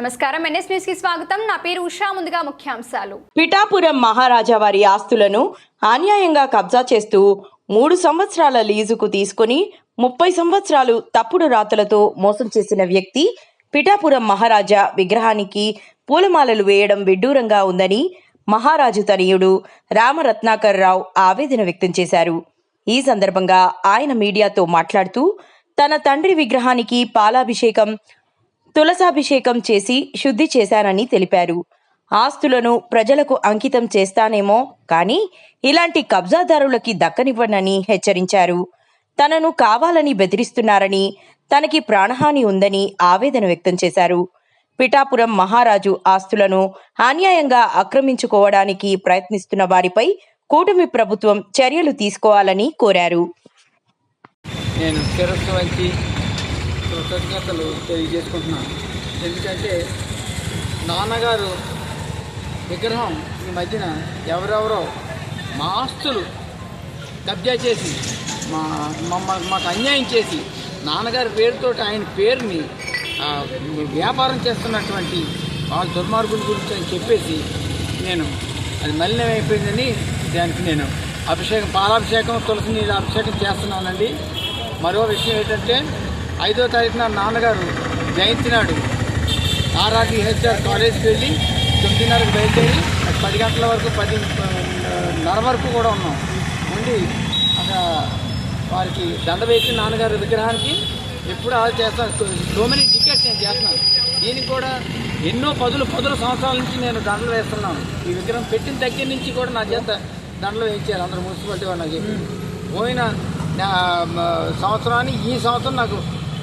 నమస్కారం. ఎన్ఎస్ న్యూస్కి స్వాగతం. నా పేరు ఉషా. ముందుగా ముఖ్యాంశాలు. పిఠాపురం మహారాజా వారి ఆస్తులను అన్యాయంగా కబ్జా చేస్తూ మూడు సంవత్సరాల లీజుకు తీసుకుని ముప్పై సంవత్సరాలు తప్పుడు రాతలతో మోసం చేసిన వ్యక్తి పిఠాపురం మహారాజా విగ్రహానికి పూలమాలలు వేయడం విడ్డూరంగా ఉందని మహారాజు తనయుడు రామరత్నాకర్ రావు ఆవేదన వ్యక్తం చేశారు. ఈ సందర్భంగా ఆయన మీడియాతో మాట్లాడుతూ తన తండ్రి విగ్రహానికి పాలాభిషేకం తులసాభిషేకం చేసి శుద్ధి చేశానని తెలిపారు. ఆస్తులను ప్రజలకు అంకితం చేస్తానేమో కానీ ఇలాంటి కబ్జాదారులకి దక్కనివ్వనని హెచ్చరించారు. తనను కావాలని బెదిరిస్తున్నారని తనకి ప్రాణహాని ఉందని ఆవేదన వ్యక్తం చేశారు. పిఠాపురం మహారాజు ఆస్తులను అన్యాయంగా ఆక్రమించుకోవడానికి ప్రయత్నిస్తున్న వారిపై కూటమి ప్రభుత్వం చర్యలు తీసుకోవాలని కోరారు. నేను కృతజ్ఞతలు తెలియజేసుకుంటున్నాను ఎందుకంటే నాన్నగారు విగ్రహం ఈ మధ్యన ఎవరెవరో మా ఆస్తులు కబ్జా చేసి మా మమ్మల్ని మాకు అన్యాయం చేసి నాన్నగారి పేరుతో ఆయన పేరుని వ్యాపారం చేస్తున్నటువంటి వాళ్ళ దుర్మార్గుల గురించి అని చెప్పేసి నేను అది మలినం అయిపోయిందని దానికి నేను అభిషేకం పాలాభిషేకం తులసి నీళ్ళ అభిషేకం చేస్తున్నానండి. మరో విషయం ఏంటంటే ఐదో తారీఖున నాన్నగారు జయంతి నాడు ఆర్ఆర్డి హెచ్ఆర్ కాలేజ్కి వెళ్ళి తొమ్మిదిన్నరకు బయలుదేరి పది గంటల వరకు పది నర వరకు కూడా ఉన్నాం. ఉండి అక్కడ వారికి దండ వేసి నాన్నగారి విగ్రహానికి ఎప్పుడు అలా చేస్తాను సో మెనీ టికెట్స్ నేను చేస్తున్నాను. దీనికి కూడా ఎన్నో పదులు పదుల సంవత్సరాల నుంచి నేను దండలు వేస్తున్నాను. ఈ విగ్రహం పెట్టిన దగ్గర నుంచి కూడా నా చేత దండలు వేయించారు అందరూ మున్సిపాలిటీ వాళ్ళు నాకు చెప్పి. పోయిన సంవత్సరాన్ని ఈ సంవత్సరం నాకు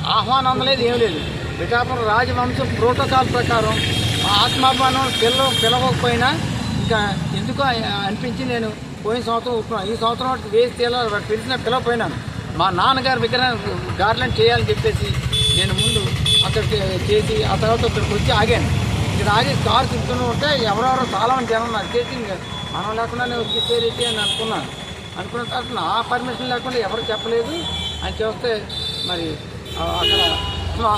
ఆహ్వానం అందలేదు ఏం లేదు. పిఠాపురం రాజవంశం ప్రోటోకాల్ ప్రకారం ఆత్మాభిమానం పిల్ల పిలవకపోయినా ఇంకా ఎందుకు అనిపించి నేను పోయిన సంవత్సరం ఒప్పుకున్నాను ఈ సంవత్సరం వాటికి వేసి తీయాలి పిలిచిన పిలవపోయినాను మా నాన్నగారు విగ్రహం గార్లెండ్ చేయాలని చెప్పేసి నేను ముందు అక్కడికి చేసి ఆ తర్వాత ఇక్కడికి వచ్చి ఆగాను. ఇక్కడ ఆగి కారు తిప్పుతూనే ఉంటే ఎవరెవరో చాలామంది జనం నాకు చేసి మనం లేకుండానే వచ్చి చేరేటి అని అనుకున్నాను. అనుకున్న తర్వాత నా పర్మిషన్ లేకుండా ఎవరు చెప్పలేదు. అని చూస్తే మరి అక్కడ మా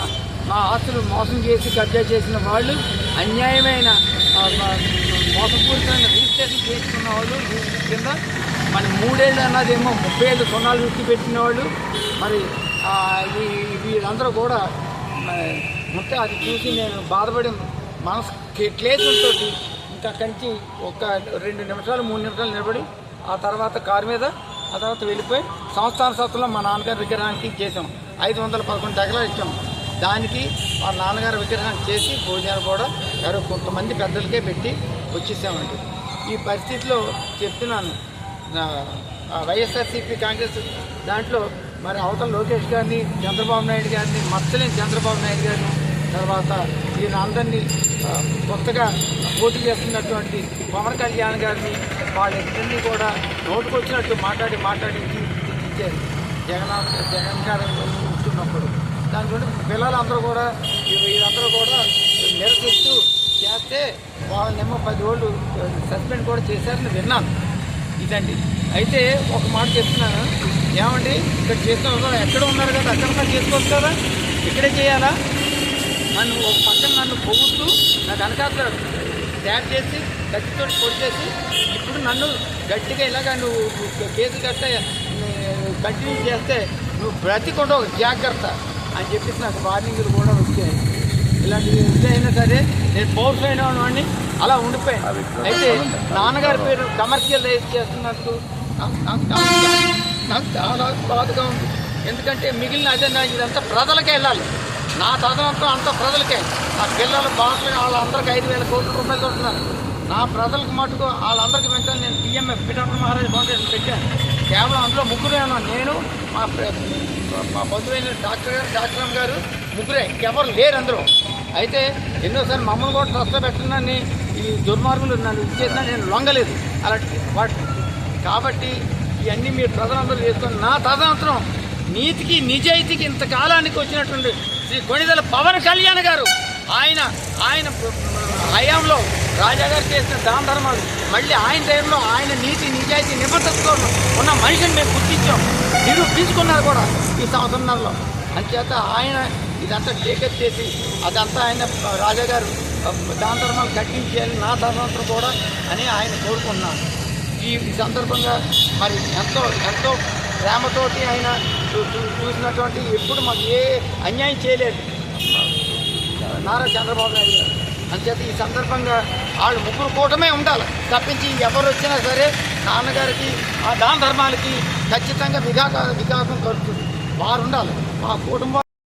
మా ఆస్తులు మోసం చేసి కబ్జా చేసిన వాళ్ళు అన్యాయమైన మోసపూరితమైన రిజిస్ట్రేషన్ చేసుకున్న వాళ్ళు కింద. మరి మూడేళ్ళు అన్నదేమో ముప్పై ఏళ్ళు సున్నాలు విడిచి పెట్టిన వాళ్ళు. మరి ఈ వీళ్ళందరూ కూడా ఉంటే అది చూసి నేను బాధపడి మనసు క్లేసులతో ఇంకా కంచి ఒక రెండు నిమిషాలు మూడు నిమిషాలు నిలబడి ఆ తర్వాత కారు మీద ఆ తర్వాత వెళ్ళిపోయి సంస్థాన సత్తులో మా నాన్నగారి విగ్రహానికి చేసాం ఐదు వందల పదకొండు ఎకరాలు ఇచ్చాం. దానికి మా నాన్నగారు విగ్రహం చేసి భోజనాలు కూడా ఎవరో కొంతమంది పెద్దలకే పెట్టి వచ్చేసామండి. ఈ పరిస్థితిలో చెప్తున్నాను. వైఎస్ఆర్సీపీ కాంగ్రెస్ దాంట్లో మరి అవతల లోకేష్ గారిని చంద్రబాబు నాయుడు గారిని మచ్చలేని చంద్రబాబు నాయుడు గారిని తర్వాత ఈయన అందరినీ కొత్తగా పోటీ చేస్తున్నటువంటి పవన్ కళ్యాణ్ గారిని వాళ్ళిద్దరినీ కూడా నోటుకొచ్చినట్టు మాట్లాడి మాట్లాడి ఇచ్చారు. జగన్ జగన్ గారు ఉన్నప్పుడు దాని గురించి పిల్లలందరూ కూడా వీళ్ళందరూ కూడా నిరసిస్తూ చేస్తే వాళ్ళనేమో పది రోజులు సస్పెండ్ కూడా చేశారని విన్నాను. ఇదండి. అయితే ఒక మాట చెప్తున్నాను. ఏమండి? ఇక్కడ చేస్తున్న ఎక్కడ ఉన్నారు కదా అక్కడ కూడా చేసుకోవచ్చు కదా? ఇక్కడే చేయాలా? నన్ను ఒక పక్కన నన్ను పొగుతూ నా వెనకాల ట్యాప్ చేసి గట్టితో కొట్టేసి ఇప్పుడు నన్ను గట్టిగా ఇలాగా నువ్వు కేసు గట్ట కంటిన్యూ చేస్తే నువ్వు బ్రతికుండా ఒక జాగ్రత్త అని చెప్పేసి నాకు వార్నింగ్లు కూడా వచ్చాయి. ఇలాంటివి అయినా సరే నేను పౌరుషమైన వాడిని అలా ఉండిపోయాను. అయితే నాన్నగారి పేరు కమర్షియలైజ్ చేస్తున్నట్టు నాకు- చాలా- బాధగా ఉంది. ఎందుకంటే మిగిలిన అజెండా ఇదంతా ప్రజలకే వెళ్ళాలి. నా తదనంతం అంతా ప్రజలకే. నా పిల్లలు బాగుంటుంది వాళ్ళందరికీ ఐదు వేల కోట్ల రూపాయలు కొడుతున్నారు. నా ప్రజలకు మటుకు వాళ్ళందరికీ పెంచాలి. నేను పిఎంఎఫ్ పిఠాపురం మహారాజ్ ఫౌండేషన్ పెట్టాను. కేవలం అందులో ముగ్గురే అన్నా నేను మా మా బంధువైన డాక్టర్ గారు డాక్టర్ గారు ముగ్గురే ఇంకెవరు లేరు అందరూ. అయితే ఎన్నోసార్లు మమ్మల్ని కూడా స్వస్థ పెట్టడాన్ని ఈ దుర్మార్గులు నన్ను ఇచ్చేసినా నేను లొంగలేదు. అలాంటి వాటి కాబట్టి ఇవన్నీ మీరు ప్రజలందరూ చేసుకొని నా తదనంతరం నీతికి నిజాయితీకి ఇంతకాలానికి వచ్చినటువంటి శ్రీ కొణిదల పవన్ కళ్యాణ్ గారు ఆయన ఆయన హయాంలో రాజాగారు చేసిన దాన ధర్మాలు మళ్ళీ ఆయన టైంలో ఆయన నీతి నిజాయితీ నిబద్ధతతో ఉన్న మనిషిని మేము గుర్తించాం. నిరూపించుకున్నారు కూడా ఈ సంవత్సరంలో. అంచేత ఆయన ఇదంతా టేకప్ చేసి అదంతా ఆయన రాజాగారు దాని ధర్మాలు కట్టించేయాలి నా ధర్మంతో కూడా అని ఆయన కోరుకున్నాను ఈ సందర్భంగా మరి ఎంతో ఎంతో ప్రేమతోటి ఆయన చూ- చూ- చూసినటువంటి ఎప్పుడు మాకు ఏ అన్యాయం చేయలేదు. నారా చంద్రబాబు నాయుడు గారు. అంచేత ఈ సందర్భంగా వాళ్ళు ముగ్గురు కూటమే ఉండాలి. తప్పించి ఎవరు వచ్చినా సరే నాన్నగారికి ఆ దాన ధర్మాలకి ఖచ్చితంగా వికాస వికాసం కలుగుతుంది. వారు ఉండాలి. మా కుటుంబం